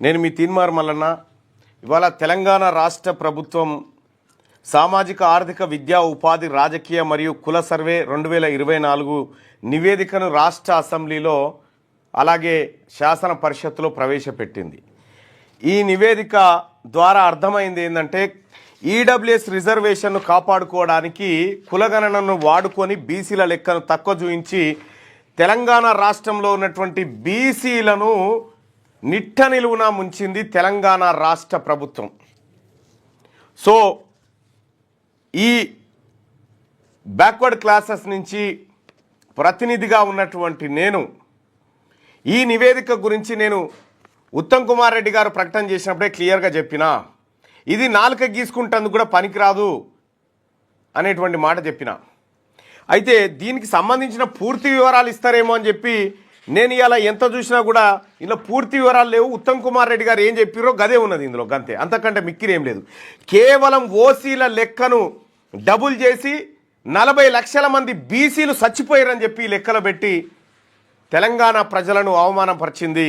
నేను మీ తీన్మార్ మల్లన్న. ఇవాళ తెలంగాణ రాష్ట్ర ప్రభుత్వం సామాజిక ఆర్థిక విద్యా ఉపాధి రాజకీయ మరియు కుల సర్వే రెండు వేల ఇరవై నాలుగు నివేదికను రాష్ట్ర అసెంబ్లీలో అలాగే శాసన పరిషత్తులో ప్రవేశపెట్టింది. ఈ నివేదిక ద్వారా అర్థమైంది ఏంటంటే ఈడబ్ల్యూఎస్ రిజర్వేషన్ను కాపాడుకోవడానికి కులగణనను వాడుకొని బీసీల లెక్కను తక్కువ చూయించి తెలంగాణ రాష్ట్రంలో ఉన్నటువంటి బీసీలను నిట్ట నిలువున ముంచింది తెలంగాణ రాష్ట్ర ప్రభుత్వం. సో ఈ బ్యాక్వర్డ్ క్లాసెస్ నుంచి ప్రతినిధిగా ఉన్నటువంటి నేను ఈ నివేదిక గురించి నేను ఉత్తమ్ కుమార్ రెడ్డి గారు ప్రకటన చేసినప్పుడే క్లియర్గా చెప్పిన ఇది నాలుక గీసుకుంటందుకు కూడా పనికిరాదు అనేటువంటి మాట చెప్పిన. అయితే దీనికి సంబంధించిన పూర్తి వివరాలు ఇస్తారేమో అని చెప్పి నేను ఇలా ఎంత చూసినా కూడా ఇలా పూర్తి వివరాలు లేవు. ఉత్తమ్ కుమార్ రెడ్డి గారు ఏం చెప్పారో గదే ఉన్నది ఇందులో గంతే. అంతకంటే మిక్కిరేం లేదు. కేవలం ఓసీల లెక్కను డబుల్ చేసి నలభై లక్షల మంది బీసీలు చచ్చిపోయారని చెప్పి లెక్కలు పెట్టి తెలంగాణ ప్రజలను అవమానపరిచింది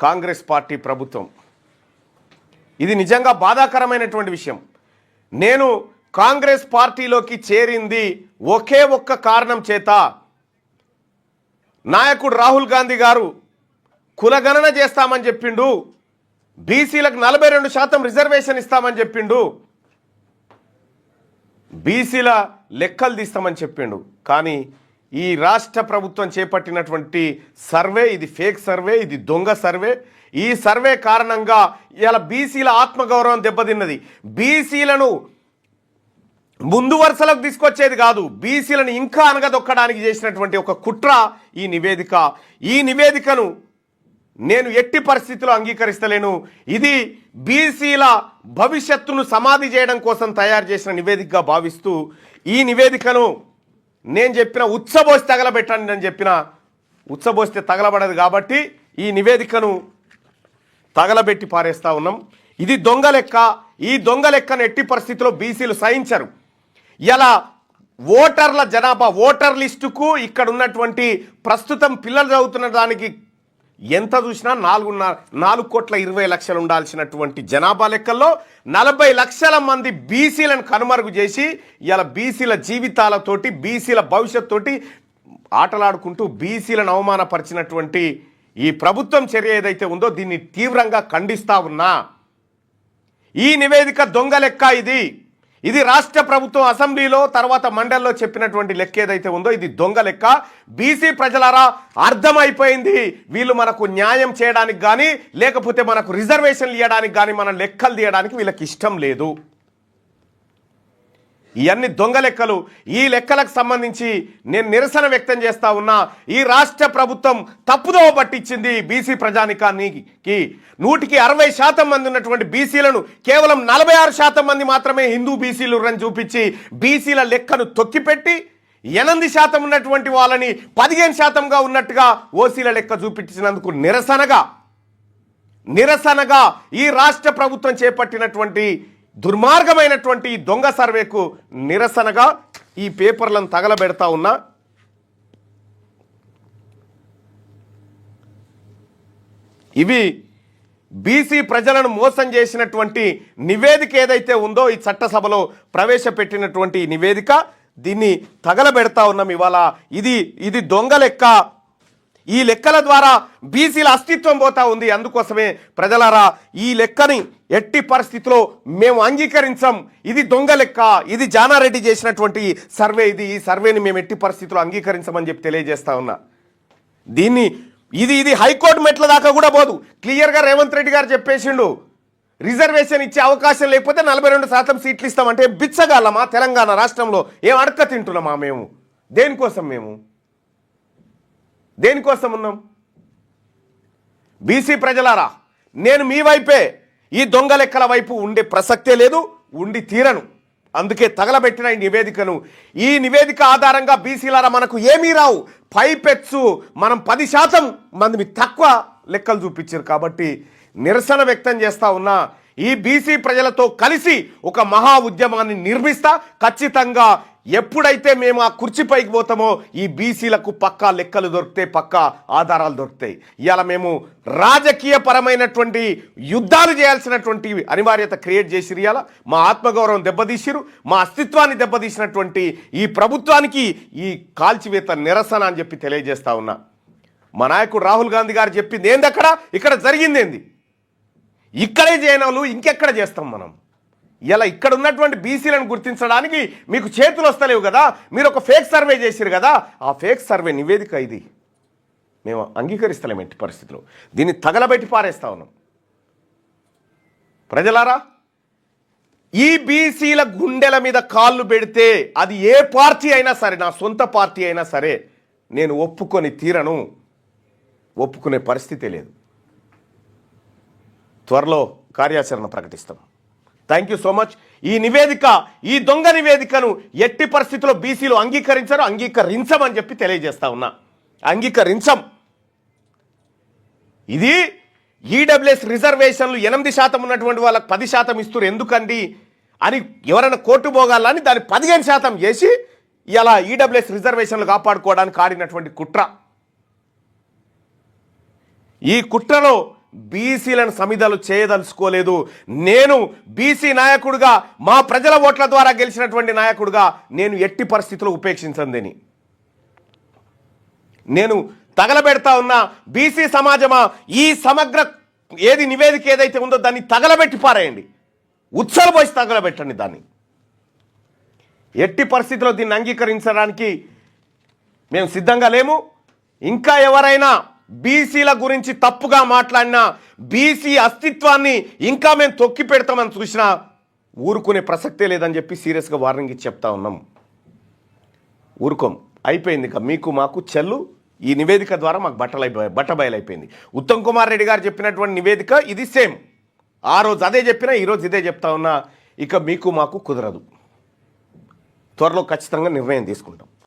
కాంగ్రెస్ పార్టీ ప్రభుత్వం. ఇది నిజంగా బాధాకరమైనటువంటి విషయం. నేను కాంగ్రెస్ పార్టీలోకి చేరింది ఒకే ఒక్క కారణం చేత నాయకుడు రాహుల్ గాంధీ గారు కులగణన చేస్తామని చెప్పిండు. బీసీలకు నలభై రెండు శాతం రిజర్వేషన్ ఇస్తామని చెప్పిండు. బీసీల లెక్కలు తీస్తామని చెప్పిండు. కానీ ఈ రాష్ట్ర ప్రభుత్వం చేపట్టినటువంటి సర్వే ఇది ఫేక్ సర్వే ఇది దొంగ సర్వే. ఈ సర్వే కారణంగా ఇలా బీసీల ఆత్మగౌరవం దెబ్బతిన్నది. బీసీలను ముందు వరుసలకు తీసుకొచ్చేది కాదు బీసీలను ఇంకా అనగదొక్కడానికి చేసినటువంటి ఒక కుట్ర ఈ నివేదిక. ఈ నివేదికను నేను ఎట్టి పరిస్థితిలో అంగీకరిస్తలేను. ఇది బీసీల భవిష్యత్తును సమాధి చేయడం కోసం తయారు చేసిన నివేదికగా భావిస్తూ ఈ నివేదికను నేను చెప్పిన ఉత్సబోసి తగలబెట్టండి అని చెప్పిన ఉత్సబోస్తే తగలబడదు కాబట్టి ఈ నివేదికను తగలబెట్టి పారేస్తా ఉన్నాం. ఇది దొంగ లెక్క. ఈ దొంగ లెక్కను ఎట్టి పరిస్థితిలో బీసీలు సహించరు. ఇలా ఓటర్ల జనాభా ఓటర్ లిస్టుకు ఇక్కడ ఉన్నటువంటి ప్రస్తుతం పిల్లలు చదువుతున్న దానికి ఎంత చూసినా నాలుగున్నర నాలుగు కోట్ల ఇరవై లక్షలు ఉండాల్సినటువంటి జనాభా లెక్కల్లో నలభై లక్షల మంది బీసీలను కనుమరుగు చేసి ఇలా బీసీల జీవితాలతోటి బీసీల భవిష్యత్తు ఆటలాడుకుంటూ బీసీలను అవమానపరిచినటువంటి ఈ ప్రభుత్వం చర్య ఏదైతే ఉందో దీన్ని తీవ్రంగా ఖండిస్తా ఉన్నా. ఈ నివేదిక దొంగ లెక్క ఇది. ఇది రాష్ట్ర ప్రభుత్వం అసెంబ్లీలో తర్వాత మండలిలో చెప్పినటువంటి లెక్క ఏదైతే ఉందో ఇది దొంగ లెక్క. బీసీ ప్రజలారా అర్థమైపోయింది. వీళ్ళు మనకు న్యాయం చేయడానికి కానీ లేకపోతే మనకు రిజర్వేషన్లు ఇవ్వడానికి కానీ మన లెక్కలు తీయడానికి వీళ్ళకి ఇష్టం లేదు. ఇవన్నీ దొంగ లెక్కలు ఈ లెక్కలకు సంబంధించి నేను నిరసన వ్యక్తం చేస్తా ఉన్నా ఈ రాష్ట్ర ప్రభుత్వం తప్పుదోవ పట్టించింది బీసీ ప్రజానికానికి. నూటికి అరవై శాతం మంది ఉన్నటువంటి బీసీలను కేవలం నలభై ఆరు శాతం మంది మాత్రమే హిందూ బీసీలు అని చూపించి బీసీల లెక్కను తొక్కిపెట్టి ఎనిమిది శాతం ఉన్నటువంటి వాళ్ళని పదిహేను శాతంగా ఉన్నట్టుగా ఓసీల లెక్క చూపించినందుకు నిరసనగా నిరసనగా ఈ రాష్ట్ర ప్రభుత్వం చేపట్టినటువంటి దుర్మార్గమైనటువంటి దొంగ సర్వేకు నిరసనగా ఈ పేపర్లను తగలబెడతా ఉన్నా ఇవి బీసీ ప్రజలను మోసం చేసినటువంటి నివేదిక ఏదైతే ఉందో ఈ చట్టసభలో ప్రవేశపెట్టినటువంటి నివేదిక దీన్ని తగలబెడతా ఉన్నాం ఇవాళ. ఇది ఇది దొంగ లెక్క. ఈ లెక్కల ద్వారా బీసీల అస్తిత్వం పోతా ఉంది. అందుకోసమే ప్రజలారా ఈ లెక్కని ఎట్టి పరిస్థితిలో మేము అంగీకరించం. ఇది దొంగ లెక్క. ఇది జానారెడ్డి చేసినటువంటి సర్వే ఇది. ఈ సర్వేని మేము ఎట్టి పరిస్థితిలో అంగీకరించమని చెప్పి తెలియజేస్తా ఉన్నా. దీన్ని ఇది ఇది హైకోర్టు మెట్ల దాకా కూడా పోదు. క్లియర్గా రేవంత్ రెడ్డి గారు చెప్పేసిండు. రిజర్వేషన్ ఇచ్చే అవకాశం లేకపోతే నలభై రెండు శాతం సీట్లు ఇస్తామంటే బిచ్చగాలమా తెలంగాణ రాష్ట్రంలో ఏం అడక తింటున్నామా మేము? దేనికోసం మేము? దేనికోసం ఉన్నాం? బీసీ ప్రజలారా నేను మీ వైపే. ఈ దొంగ లెక్కల వైపు ఉండే ప్రసక్తే లేదు ఉండి తీరను. అందుకే తగలబెట్టిన ఈ నివేదికను. ఈ నివేదిక ఆధారంగా బీసీలారా మనకు ఏమీ రావు. పైపెచ్చు మనం పది శాతం మంది తక్కువ లెక్కలు చూపించారు కాబట్టి నిరసన వ్యక్తం చేస్తా ఉన్నా ఈ బీసీ ప్రజలతో కలిసి ఒక మహా ఉద్యమాన్ని నిర్మిస్తా ఖచ్చితంగా ఎప్పుడైతే మేము ఆ కుర్చీపైకి పోతామో ఈ బీసీలకు పక్కా లెక్కలు దొరుకుతాయి పక్కా ఆధారాలు దొరుకుతాయి. ఇవాళ మేము రాజకీయ పరమైనటువంటి యుద్ధాలు చేయాల్సినటువంటి అనివార్యత క్రియేట్ చేసిరు ఇవాళ మా ఆత్మగౌరవం దెబ్బతీసిరు మా అస్తిత్వాన్ని దెబ్బతీసినటువంటి ఈ ప్రభుత్వానికి ఈ కాల్చివేత నిరసన అని చెప్పి తెలియజేస్తా ఉన్నా. మా నాయకుడు రాహుల్ గాంధీ గారు చెప్పింది ఏంది అక్కడ ఇక్కడ జరిగింది ఏంది? ఇక్కడే చేయనాలు ఇంకెక్కడ చేస్తాం మనం? ఇలా ఇక్కడ ఉన్నటువంటి బీసీలను గుర్తించడానికి మీకు చేతులు వస్తలేవు కదా? మీరు ఒక ఫేక్ సర్వే చేశారు కదా? ఆ ఫేక్ సర్వే నివేదిక ఇది. మేము అంగీకరిస్తలేము ఎట్టి పరిస్థితులు దీన్ని తగలబెట్టి పారేస్తా ఉన్నాం. ప్రజలారా ఈ బీసీల గుండెల మీద కాళ్ళు పెడితే అది ఏ పార్టీ అయినా సరే నా సొంత పార్టీ అయినా సరే నేను ఒప్పుకొని తీరను. ఒప్పుకునే పరిస్థితి లేదు. త్వరలో కార్యాచరణ ప్రకటిస్తాం. థ్యాంక్ యూ సో మచ్ ఈ నివేదిక ఈ దొంగ నివేదికను ఎట్టి పరిస్థితుల్లో బీసీలు అంగీకరించరు అంగీకరించమని చెప్పి తెలియజేస్తా ఉన్నా. అంగీకరించం. ఇది ఈడబ్ల్యూఎస్ రిజర్వేషన్లు ఎనిమిది శాతం ఉన్నటువంటి వాళ్ళకి పది శాతం ఇస్తారు ఎందుకండి? అని ఎవరైనా కోర్టు పోగాలని దాన్ని పదిహేను శాతం చేసి ఇలా ఈడబ్ల్యూఎస్ రిజర్వేషన్లు కాపాడుకోవడానికి ఆడినటువంటి కుట్ర. ఈ కుట్రలో బీసీలను సమిధలు చేయదలుచుకోలేదు. నేను బీసీ నాయకుడిగా మా ప్రజల ఓట్ల ద్వారా గెలిచినటువంటి నాయకుడిగా నేను ఎట్టి పరిస్థితులు ఉపేక్షించందని నేను తగలబెడతా ఉన్న బీసీ సమాజమా ఈ సమగ్ర ఏది నివేదిక ఏదైతే ఉందో దాన్ని తగలబెట్టి పారేయండి. ఉత్సలు పోసి తగలబెట్టండి దాన్ని. ఎట్టి పరిస్థితిలో దీన్ని అంగీకరించడానికి మేము సిద్ధంగా లేము. ఇంకా ఎవరైనా బీసీల గురించి తప్పుగా మాట్లాడినా బీసీ అస్తిత్వాన్ని ఇంకా మేము తొక్కి పెడతామని చూసినా ఊరుకునే ప్రసక్తే లేదని చెప్పి సీరియస్గా వార్నింగ్ ఇచ్చి చెప్తా ఉన్నాం. ఊరుకోం. అయిపోయింది ఇక మీకు మాకు చెల్లు. ఈ నివేదిక ద్వారా మాకు బట్టలైపోయాయి బట్టబయలైపోయింది ఉత్తమ్ కుమార్ రెడ్డి గారు చెప్పినటువంటి నివేదిక ఇది సేమ్. ఆ రోజు అదే చెప్పినా ఈరోజు ఇదే చెప్తా ఉన్నా ఇక మీకు మాకు కుదరదు. త్వరలో ఖచ్చితంగా నిర్ణయం తీసుకుంటాం.